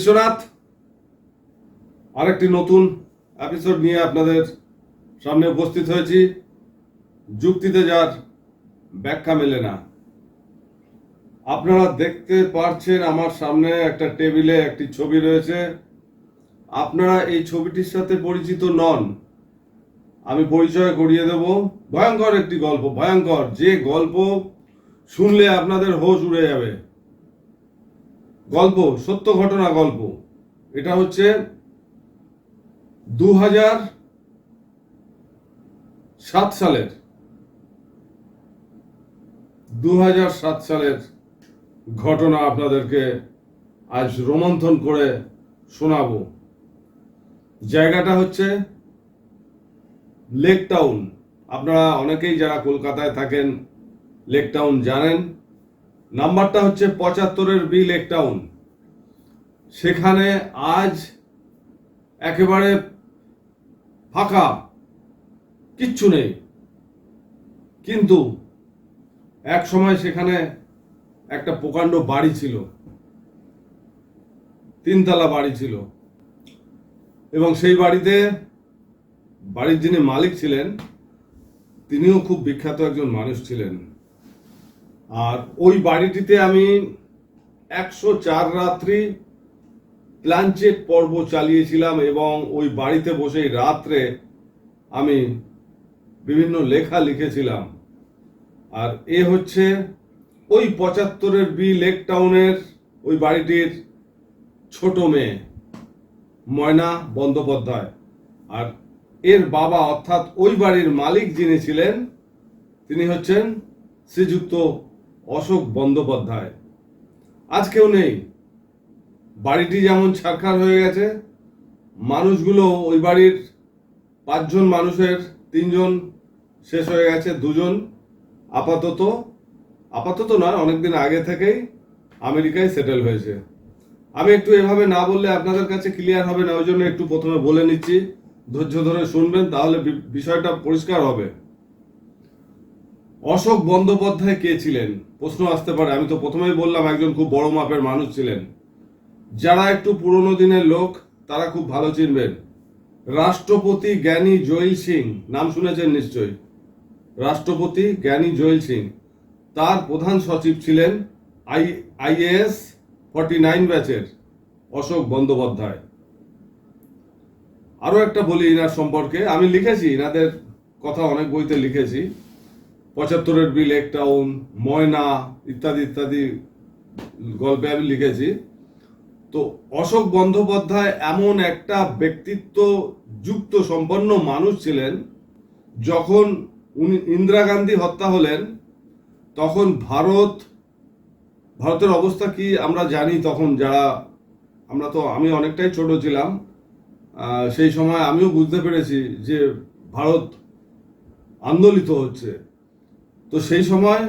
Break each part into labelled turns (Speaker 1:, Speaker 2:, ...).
Speaker 1: বিশ্বনাথ, আরেকটি নতুন এপিসোড নিয়ে আপনাদের সামনে উপস্থিত হয়েছি। যুক্তিতে যার ব্যাখ্যা মেলে না। আপনারা দেখতে পারছেন আমার সামনে একটা টেবিলে একটি ছবি রয়েছে। আপনারা এই ছবিটির সাথে পরিচিত নন। আমি পরিচয় করিয়ে দেব। ভয়ঙ্কর একটি গল্প, ভয়ঙ্কর যে গল্প শুনলে আপনাদের হোশ উড়ে যাবে। গল্প, সত্য ঘটনা গল্প। এটা হচ্ছে দু হাজার সাত সালের দু হাজার সাত সালের ঘটনা আপনাদেরকে আজ রোমন্থন করে শোনাবো। জায়গাটা হচ্ছে লেক টাউন। আপনারা অনেকেই যারা কলকাতায় থাকেন, লেক টাউন জানেন। নাম্বারটা হচ্ছে পঁচাত্তরের বি লেক টাউন। সেখানে আজ একেবারে ফাঁকা, কিচ্ছু নেই। কিন্তু এক সময় সেখানে একটা প্রকাণ্ড বাড়ি ছিল, তিনতলা বাড়ি ছিল। এবং সেই বাড়িতে বাড়ির যিনি মালিক ছিলেন, তিনিও খুব বিখ্যাত একজন মানুষ ছিলেন। আর ওই বাড়িটিতে আমি একশো চার রাত্রি প্ল্যানচেট পর্ব চালিয়েছিলাম এবং ওই বাড়িতে বসেই রাত্রে আমি বিভিন্ন লেখা লিখেছিলাম। আর এ হচ্ছে ওই পঁচাত্তরের বি লেক টাউনের ওই বাড়িটির ছোট মেয়ে, ময়না বন্দ্যোপাধ্যায়। আর এর বাবা অর্থাৎ ওই বাড়ির মালিক যিনি ছিলেন, তিনি হচ্ছেন শ্রীযুক্ত অশোক বন্দ্যোপাধ্যায়। আজকেও নেই। বাড়িটি যেমন ছারখার হয়ে গেছে, মানুষগুলো ওই বাড়ির পাঁচজন মানুষের তিনজন শেষ হয়ে গেছে, দুজন আপাতত। আপাতত নয়, অনেকদিন আগে থেকেই আমেরিকায় সেটেল হয়েছে। আমি একটু এভাবে না বললে আপনাদের কাছে ক্লিয়ার হবে না, ওই জন্য একটু প্রথমে বলে নিচ্ছি, ধৈর্য ধরে শুনবেন, তাহলে বিষয়টা পরিষ্কার হবে। অশোক বন্দ্যোপাধ্যায় কে ছিলেন? প্রশ্ন আসতে পারে, আমি তো প্রথমেই বললাম একজন খুব বড় মাপের মানুষ ছিলেন। যারা একটু পুরনো দিনের লোক, তারা খুব ভালো চিনবেন। রাষ্ট্রপতি জ্ঞানী জৈল সিং, নাম শুনেছেন নিশ্চয়ই? রাষ্ট্রপতি জ্ঞানী জৈল সিং, তার প্রধান সচিব ছিলেন আই, আইএএস ফর্টি নাইন ব্যাচের অশোক বন্দ্যোপাধ্যায়। আরও একটা বলি ইনার সম্পর্কে, আমি লিখেছি, ইনাদের কথা অনেক বইতে লিখেছি। পঁচাত্তরের বিল, এক টাউন, ময়না, ইত্যাদি ইত্যাদি গল্পে আমি লিখেছি। তো অশোক বন্দ্যোপাধ্যায় এমন একটা ব্যক্তিত্ব যুক্ত সম্পন্ন মানুষ ছিলেন, যখন উনি ইন্দিরা গান্ধী হত্যা হলেন, তখন ভারত, ভারতের অবস্থা কি আমরা জানি তখন যারা, আমরা তো, আমি অনেকটাই ছোট ছিলাম সেই সময় আমিও বুঝতে পেরেছি যে ভারত আন্দোলিত হচ্ছে। তো সেই সময়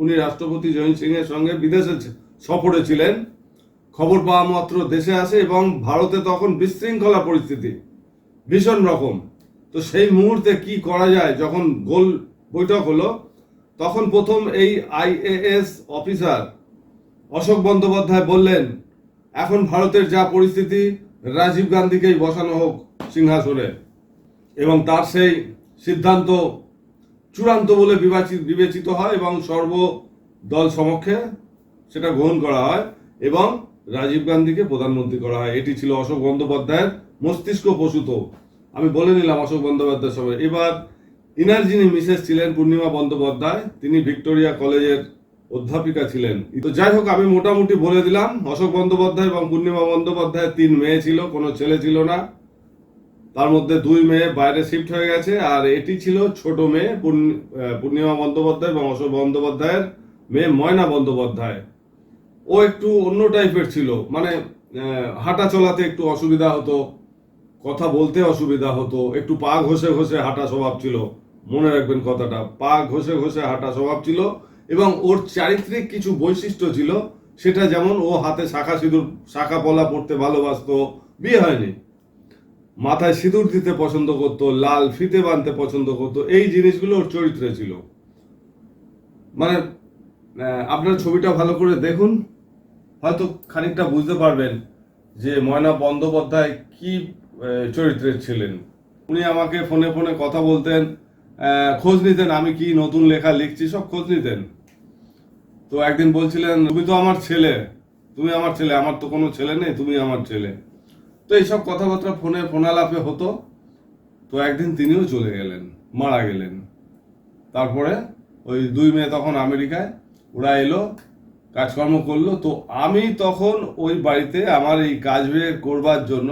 Speaker 1: উনি রাষ্ট্রপতি জয়ন্ত সিংয়ের সঙ্গে বিদেশে সফরে ছিলেন। খবর পাওয়া মাত্র দেশে আসে এবং ভারতে তখন বিশৃঙ্খলা পরিস্থিতি ভীষণ রকম। তো সেই মুহূর্তে কি করা যায়? যখন গোল বৈঠক হলো, তখন প্রথম এই আইএএস অফিসার অশোক বন্দ্যোপাধ্যায় বললেন, এখন ভারতের যা পরিস্থিতি, রাজীব গান্ধীকেই বসানো হোক সিংহাসনে। এবং তার সেই সিদ্ধান্ত চূড়ান্ত বলে বিবাচিত বিবেচিত হয় এবং সর্ব দল সমক্ষে সেটা গ্রহণ করা হয় এবং রাজীব গান্ধীকে প্রধানমন্ত্রী করা হয়। এটি ছিল অশোক বন্দ্যোপাধ্যায়ের মস্তিষ্ক প্রসূত। আমি বলে নিলাম অশোক বন্দ্যোপাধ্যায়ের সবাই এবার ইনার যিনি মিসেস ছিলেন পূর্ণিমা বন্দ্যোপাধ্যায়, তিনি ভিক্টোরিয়া কলেজের অধ্যাপিকা ছিলেন। তো যাই হোক, আমি মোটামুটি বলে দিলাম, অশোক বন্দ্যোপাধ্যায় এবং পূর্ণিমা বন্দ্যোপাধ্যায়ের তিন মেয়ে ছিল, কোনো ছেলে ছিল না। তার মধ্যে দুই মেয়ে বাইরে শিফট হয়ে গেছে, আর এটি ছিল ছোট মেয়ে পূর্ণিমা বন্দ্যোপাধ্যায় এবং অশোক বন্দ্যোপাধ্যায়ের মেয়ে ময়না বন্দ্যোপাধ্যায়। ও একটু অন্য টাইপের ছিল। মানে হাঁটা চলাতে একটু অসুবিধা হতো, কথা বলতে অসুবিধা হতো, একটু পা ঘষে ঘষে হাঁটা স্বভাব ছিল। মনে রাখবেন কথাটা, পা ঘষে ঘষে হাঁটা স্বভাব ছিল এবং ওর চারিত্রিক কিছু বৈশিষ্ট্য ছিল, সেটা যেমন ও হাতে শাখা সিঁদুর, শাখা পলা পড়তে ভালোবাসতো, বিয়ে হয়নি। মাথায় সিঁদুর দিতে পছন্দ করতো, লাল ফিতে বাঁধতে পছন্দ করতো, এই জিনিসগুলো ওর চরিত্রে ছিল। মানে আপনার ছবিটা ভালো করে দেখুন। হয়তো খানিকটা বুঝতে পারবেন যে ময়না বন্দ্যোপাধ্যায় কি চরিত্রের ছিলেন। উনি আমাকে ফোনে ফোনে কথা বলতেন খোঁজ নিতেন আমি কি নতুন লেখা লিখছি, সব খোঁজ নিতেন। তো একদিন বলছিলেন, তুমি তো আমার ছেলে, তুমি আমার ছেলে, আমার তো কোনো ছেলে নেই, তুমি আমার ছেলে। তো এইসব কথাবার্তা ফোনে ফোনালাপে হতো। তো একদিন তিনিও চলে গেলেন, মারা গেলেন। তারপরে ওই দুই মেয়ে তখন আমেরিকায় ওরা এলো, কাজকর্ম করল। তো আমি তখন ওই বাড়িতে আমার এই কাজ বের করবার জন্য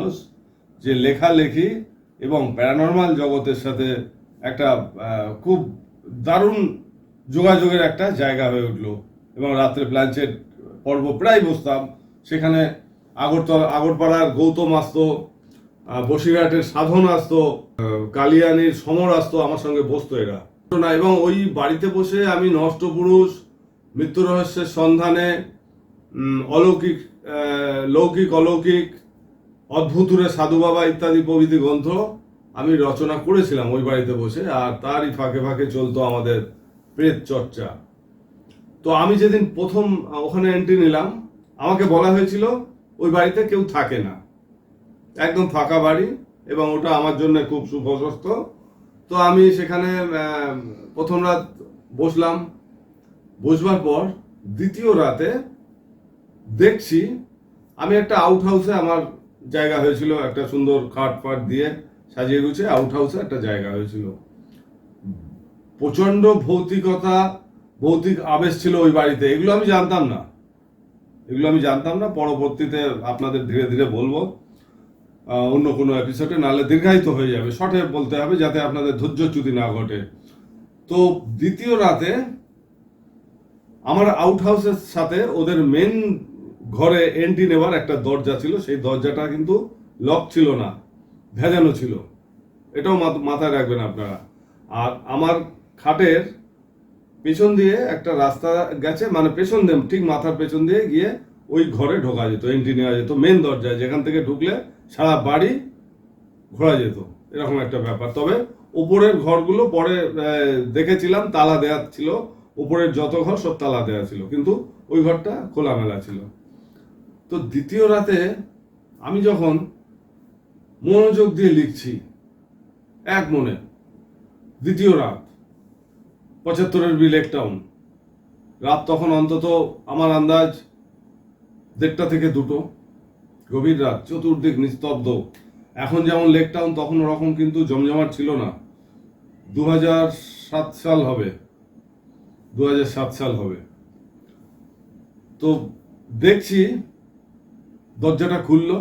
Speaker 1: যে লেখালেখি এবং প্যারানর্মাল জগতের সাথে একটা খুব দারুণ যোগাযোগের একটা জায়গা হয়ে উঠল। এবং রাত্রে প্ল্যানচেট পর্ব প্রায় বসতাম। সেখানে আগরতলা, আগরপাড়ার গৌতম আসতো বসিরহাটের সাধন আসতো কালিয়ানির সমর আসতো, আমার সঙ্গে বসতো এরা। এবং ওই বাড়িতে বসে আমি নষ্ট পুরুষ মৃত্যু রহস্যের সন্ধানে অলৌকিক লৌকিক, অলৌকিক অদ্ভুতুরে সাধু বাবা ইত্যাদি প্রভৃতি গ্রন্থ আমি রচনা করেছিলাম ওই বাড়িতে বসে, আর তারই ফাঁকে ফাঁকে চলতো আমাদের প্রেত চর্চা। তো আমি যেদিন প্রথম ওখানে এন্ট্রি নিলাম, আমাকে বলা হয়েছিল, ওই বাড়িতে কেউ থাকে না। একদম ফাঁকা বাড়ি এবং ওটা আমার জন্য খুব সুপ্রশস্ত। তো আমি সেখানে প্রথম রাত বসলাম বসবার পর দ্বিতীয় রাতে দেখছি আমি একটা আউট হাউসে আমার জায়গা হয়েছিল, একটা সুন্দর খাট ফাট দিয়ে সাজিয়ে গুছিয়ে আউট হাউসে একটা জায়গা হয়েছিল। প্রচণ্ড ভৌতিকতা, ভৌতিক আবেশ ছিল ওই বাড়িতে, এগুলো আমি জানতাম না। এগুলো আমি জানতাম না, পরবর্তীতে আপনাদের ধীরে ধীরে বলব। অন্য কোনো এপিসোডে নাহলে দীর্ঘায়িত হয়ে যাবে। শর্টে বলতে হবে, যাতে আপনাদের ধৈর্যচ্যুতি না ঘটে। তো দ্বিতীয় রাতে আমার আউট হাউসের সাথে ওদের মেন ঘরে এন্ট্রি নেওয়ার একটা দরজা ছিল, সেই দরজাটা কিন্তু লক ছিল না, ভেজানো ছিল। এটাও মাথায় রাখবেন আপনারা। আর আমার খাটের পেছন দিয়ে একটা রাস্তা গেছে মানে পেছন দিয়ে, ঠিক মাথার পেছন দিয়ে গিয়ে ওই ঘরে ঢোকা যেত এন্ট্রি নেওয়া যেত মেন দরজায়, যেখান থেকে ঢুকলে সারা বাড়ি ঘোরা যেত। এরকম একটা ব্যাপার। তবে উপরের ঘরগুলো পরে দেখেছিলাম, তালা দেওয়া ছিল উপরের যত ঘর সব তালা দেওয়া ছিল, কিন্তু ওই ঘরটা খোলামেলা ছিল। তো দ্বিতীয় রাতে আমি যখন মনোযোগ দিয়ে লিখছি, এক মনে, দ্বিতীয় রাত, পঁচাত্তরের বি লেক টাউন। রাত তখন অন্তত আমার আন্দাজ দেড়টা থেকে দুটো। গভীর রাত, চতুর্দিক নিস্তব্ধ। এখন যেমন লেক টাউন, তখন ওরকম কিন্তু জমজমাট ছিল না। দু সাত সাল হবে। দু সাল হবে। তো দেখছি দরজাটা খুললো।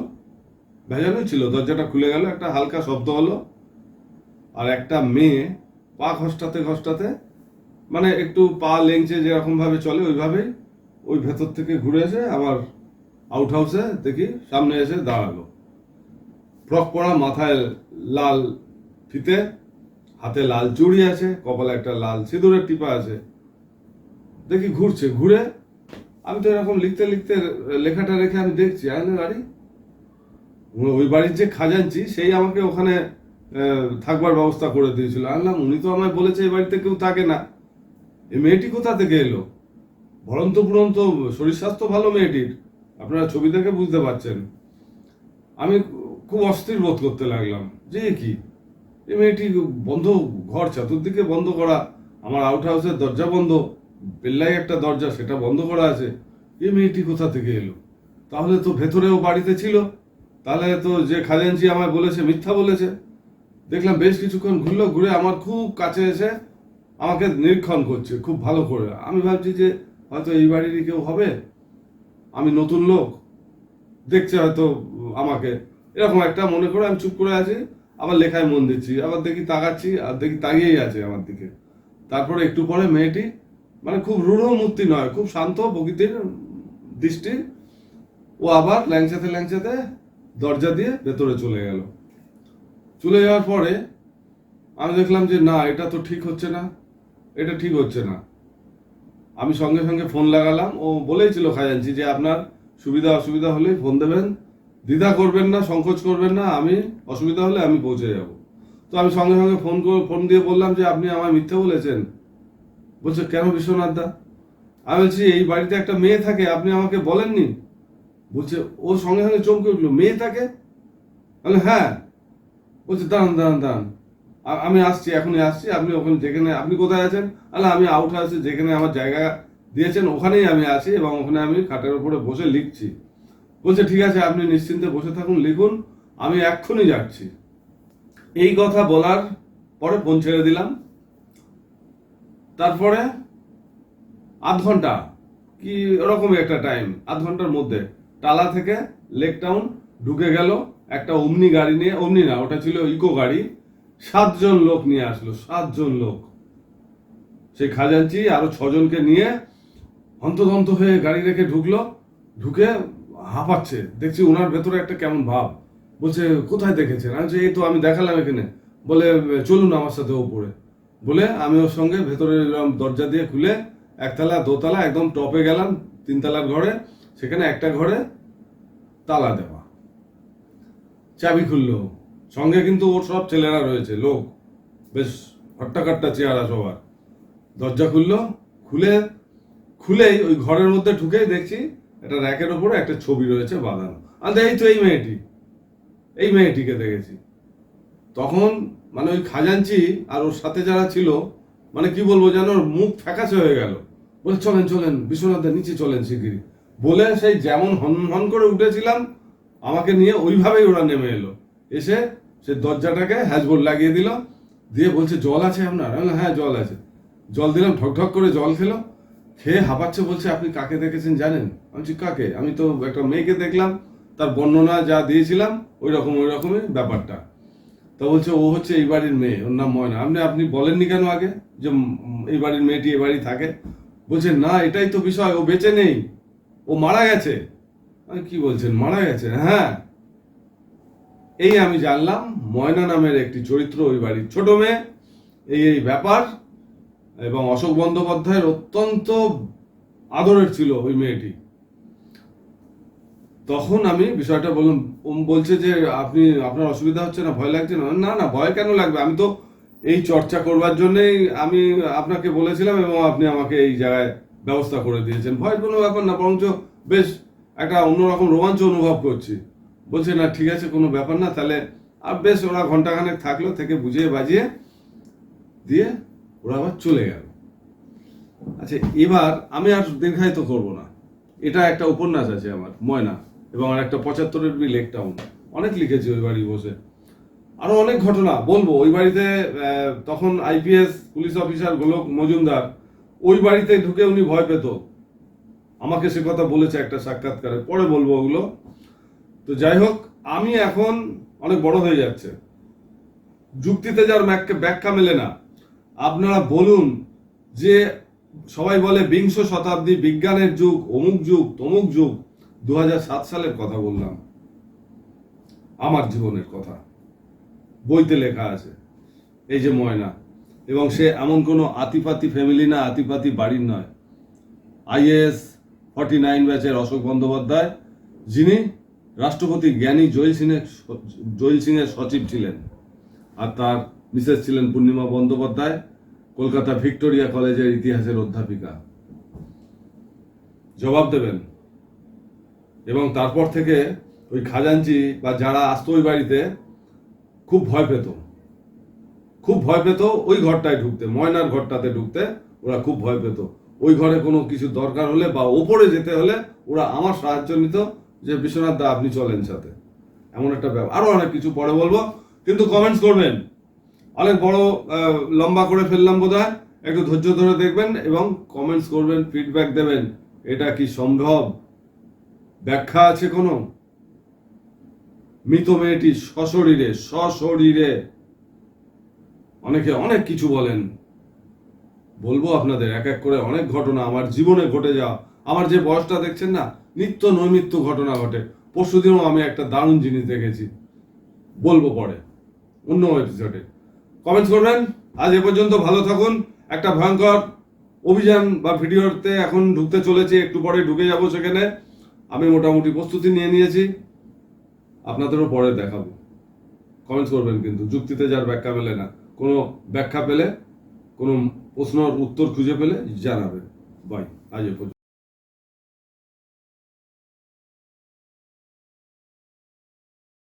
Speaker 1: ভেজানোই ছিল, দরজাটা খুলে গেল, একটা হালকা শব্দ হলো আর একটা মেয়ে পা ঘষ্টাতে ঘষ্টাতে মানে একটু পা লেংচে যেরকম ভাবে চলে, ওইভাবেই ওই ভেতর থেকে ঘুরে এসে আমার আউট হাউসে দেখি সামনে এসে দাঁড়াল। ফ্রক পরা, মাথায় লাল ফিতে, হাতে লাল চুড়ি আছে, কপালে একটা লাল সিঁদুরের টিপা আছে। দেখি ঘুরছে, ঘুরে আমি তো এরকম লিখতে লিখতে লেখাটা রেখে আমি দেখছি। আরে গাড়ি ওই বাড়ির যে খাজাঞ্চি, সেই আমাকে ওখানে থাকবার ব্যবস্থা করে দিয়েছিল। আনলাম উনি তো আমায় বলেছে এই বাড়িতে কেউ থাকে না। এই মেয়েটি কোথা থেকে এলো? ভরন্ত পুরন্ত, শরীর স্বাস্থ্য ভালো মেয়েটির? আপনারা ছবি দেখে বুঝতে পারছেন। আমি খুব অস্থির বোধ করতে লাগলাম। যে কি? এই মেয়েটি বন্ধ ঘর, চতুর্দিকে বন্ধ করা, আমার আউট হাউসের দরজা বন্ধ। পেল্লাই একটা দরজা, সেটা বন্ধ করা আছে। এই মেয়েটি কোথা থেকে এলো? তাহলে তো ভেতরেও বাড়িতে ছিল। তাহলে তো যে খাজাঞ্চি আমায় বলেছে, মিথ্যা বলেছে। দেখলাম বেশ কিছুক্ষণ ঘুরলো, ঘুরে আমার খুব কাছে এসে আমাকে নিরীক্ষণ করছে, খুব ভালো করে। আমি ভাবছি যে হয়তো এই বাড়িরই কেউ হবে। আমি নতুন লোক, দেখছে হয়তো আমাকে। এরকম একটা মনে করে আমি চুপ করে আছি, আবার লেখায় মন দিচ্ছি, আবার দেখি তাকাচ্ছি, আর দেখি তাকিয়েই আছে আমার দিকে। তারপরে একটু পরে মেয়েটি মানে খুব রূঢ় মূর্তি নয়, খুব শান্ত প্রকৃতির দৃষ্টি। ও আবার ল্যাংচাতে ল্যাংচাতে দরজা দিয়ে ভেতরে চলে গেল। চলে যাওয়ার পরে আমি দেখলাম যে না, এটা তো ঠিক হচ্ছে না, এটা ঠিক হচ্ছে না। আমি সঙ্গে সঙ্গে ফোন লাগালাম, ও বলেইছিল খাজাঞ্চি যে আপনার সুবিধা অসুবিধা হলে ফোন দেবেন, দ্বিধা করবেন না, সংকোচ করবেন না, আমি অসুবিধা হলে আমি পৌঁছে যাব। তো আমি সঙ্গে সঙ্গে ফোন ফোন দিয়ে বললাম যে আপনি আমায় মিথ্যে বলেছেন বলছে, কেন বিশ্বনাথ দা? আমি বলছি, এই বাড়িতে একটা মেয়ে থাকে, আপনি আমাকে বলেননি? বলছে, ও সঙ্গে সঙ্গে চমকে উঠল, মেয়ে থাকে? বলে হ্যাঁ। বলছে, দাঁড়ান দাঁড়ান দাঁড়ান। আমি আসছি, এখনই আসছি, আপনি ওখানে যেখানে আপনি কোথায় আছেন? আলে আমি আউট আছি যেখানে আমার জায়গা দিয়েছেন, ওখানেই আমি আছি এবং ওখানে আমি খাটের উপরে বসে লিখছি। বলছে, ঠিক আছে, আপনি নিশ্চিন্তে বসে থাকুন, লিখুন, আমি এক্ষুনি যাচ্ছি। এই কথা বলার পরে ফোন ছেড়ে দিলাম। তারপরে আধ ঘণ্টা, কি ওরকমই একটা টাইম আধ ঘণ্টার মধ্যে। টালা থেকে লেক টাউন ঢুকে গেল, একটা অমনি গাড়ি নিয়ে, অমনি না, ওটা ছিল ইকো গাড়ি। সাতজন লোক নিয়ে আসলো, সাতজন লোক। সেই খাজাঞ্চি আরও ছজনকে নিয়ে হন্তদন্ত হয়ে গাড়ি রেখে ঢুকলো, ঢুকে হাঁপাচ্ছে। দেখছি ওনার ভেতরে একটা কেমন ভাব। বলছে, কোথায় দেখেছেন? আমি এই তো আমি দেখালাম এখানে। বলে, চলুন আমার সাথে ওপরে। বলে আমি ওর সঙ্গে ভেতরে দরজা দিয়ে খুলে একতলা, দোতলা, একদম টপে গেলাম, তিনতলার ঘরে, সেখানে একটা ঘরে তালা দেওয়া। চাবি খুললো। সঙ্গে কিন্তু ওর সব ছেলেরা রয়েছে, লোক। বেশ হট্টাকাট্টা চেহারা সবার। দরজা খুললো, খুলে, খুলেই ওই ঘরের মধ্যে ঢুকেই দেখছি একটা র্যাকের ওপরে একটা ছবি রয়েছে বাঁধানো। আমি এই তো এই মেয়েটি। এই মেয়েটিকে দেখেছি। তখন মানে ওই খাজাঞ্চি আর ওর সাথে যারা ছিল মানে কি বলব যেন ওর মুখ ফ্যাকাশে হয়ে গেল। বলে চলেন চলেন, বিশ্বনাথের নিচে চলেন শিগগিরি বলে সেই যেমন হন হন করে উঠেছিলাম, আমাকে নিয়ে ওইভাবেই ওরা নেমে এলো। এসে সে দরজাটাকে হ্যাজবোল লাগিয়ে দিল, দিয়ে বলছে, জল আছে আপনার? হ্যাঁ জল আছে। জল দিলাম ঠক করে জল খেলো, খেয়ে হাঁপাচ্ছে, বলছে, আপনি কাকে দেখেছেন জানেন? আমি কাকে? আমি তো একটা মেয়েকে দেখলাম, তার বর্ণনা যা দিয়েছিলাম, ওই রকম, ওই রকমই ব্যাপারটা। তো বলছে, ও হচ্ছে এই বাড়ির মেয়ে, ওর নাম ময়না। আপনি আপনি বলেননি কেন আগে যে এই বাড়ির মেয়েটি এই বাড়ি থাকে? বলছে, না, এটাই তো বিষয়, ও বেঁচে নেই, ও মারা গেছে। আমি, কি বলছেন, মারা গেছে? হ্যাঁ এই আমি জানলাম, ময়না নামের একটি চরিত্র ওই বাড়ির ছোট মেয়ে, এই এই ব্যাপার। এবং অশোক বন্দ্যোপাধ্যায়ের অত্যন্ত আদরের ছিল ওই মেয়েটি। তখন আমি বিষয়টা বললাম বলছে যে আপনি, আপনার অসুবিধা হচ্ছে না, ভয় লাগছে না। না না, ভয় কেন লাগবে? আমি তো এই চর্চা করবার জন্যই আমি আপনাকে বলেছিলাম এবং আপনি আমাকে এই জায়গায় ব্যবস্থা করে দিয়েছেন। ভয়ের কোনো ব্যাপার না, বরঞ্চ বেশ একটা অন্যরকম রোমাঞ্চ অনুভব করছি। বলছে, না, ঠিক আছে, কোনো ব্যাপার না, তাহলে আর বেশ ওরা ঘন্টাখানেক থাকল, থেকে বুঝিয়ে বাজিয়ে দিয়ে ওরা আবার চলে গেল। আচ্ছা এবার আমি আর দীর্ঘায়িত করব না। এটা একটা উপন্যাস আছে আমার, ময়না। এবং আর একটা পঁচাত্তরের বি লেক টাউন। অনেক লিখেছি ওই বাড়ি বসে। আরও অনেক ঘটনা, বলব, ওই বাড়িতে তখন IPS police officer Golak Majumdar, ওই বাড়িতে ঢুকে উনি ভয় পেত। আমাকে সে কথা বলেছে একটা সাক্ষাৎকারে পরে বলব ওগুলো। তো যাই হোক, আমি এখন অনেক বড় হয়ে যাচ্ছে। যুক্তিতে যার ব্যাখ্যা মেলে না। আপনারা বলুন যে সবাই বলে বিংশ শতাব্দী বিজ্ঞানের যুগ, অমুক যুগ, তমুক যুগ। দু হাজার সাত সালের কথা বললাম। আমার জীবনের কথা। বইতে লেখা আছে, এই যে ময়না। এবং সে এমন কোনো আতিপাতি ফ্যামিলি না, আতিপাতি বাড়ির নয়। আইএএস ফর্টি নাইন ব্যাচের অশোক বন্দ্যোপাধ্যায়, যিনি রাষ্ট্রপতি জ্ঞানী জয়ীল সিংয়ের জয়ীল সিংয়ের সচিব ছিলেন। আর তার মিসেস ছিলেন পূর্ণিমা বন্দ্যোপাধ্যায়, কলকাতা ভিক্টোরিয়া কলেজের ইতিহাসের অধ্যাপিকা। জবাব দেবেন? এবং তারপর থেকে ওই খাজাঞ্চি বা যারা আসতো ওই বাড়িতে, খুব ভয় পেত। খুব ভয় পেত ওই ঘরটায় ঢুকতে, ময়নার ঘরটাতে ঢুকতে ওরা খুব ভয় পেত। ওই ঘরে কোনো কিছু দরকার হলে বা ওপরে যেতে হলে ওরা আমার সাহায্য নিত যে, বিশ্বনাথ দা, আপনি চলেন সাথে। এমন একটা ব্যাপার। আরও অনেক কিছু পরে বলব, কিন্তু কমেন্টস করবেন। অনেক বড় লম্বা করে ফেললাম বোধহয়। একটু ধৈর্য ধরে দেখবেন এবং কমেন্টস করবেন ফিডব্যাক দেবেন। এটা কি সম্ভব? ব্যাখ্যা আছে কোনো? মৃত মেয়েটি সশরীরে সশরীরে। অনেকে অনেক কিছু বলেন। বলব আপনাদের, এক এক করে অনেক ঘটনা আমার জীবনে ঘটে যাওয়া আমার যে বয়সটা দেখছেন না, নিত্য নৈমিত্য ঘটনা ঘটে। পরশুদিনও আমি একটা দারুণ জিনিস দেখেছি। বলব পরে, অন্য এপিসোডে কমেন্টস করবেন? আজ এ পর্যন্ত ভালো থাকুন। একটা ভয়ঙ্কর অভিযান বা ভিডিওতে এখন ঢুকতে চলেছে, একটু পরে ঢুকে যাব সেখানে। আমি মোটামুটি প্রস্তুতি নিয়ে নিয়েছি। আপনাদেরও পরে দেখাবো। কমেন্টস করবেন কিন্তু, যুক্তিতে যার ব্যাখ্যা পেলে না। কোনো ব্যাখ্যা পেলে, কোনো প্রশ্নর উত্তর খুঁজে পেলে জানাবেন। বাই আজ পর্যন্ত।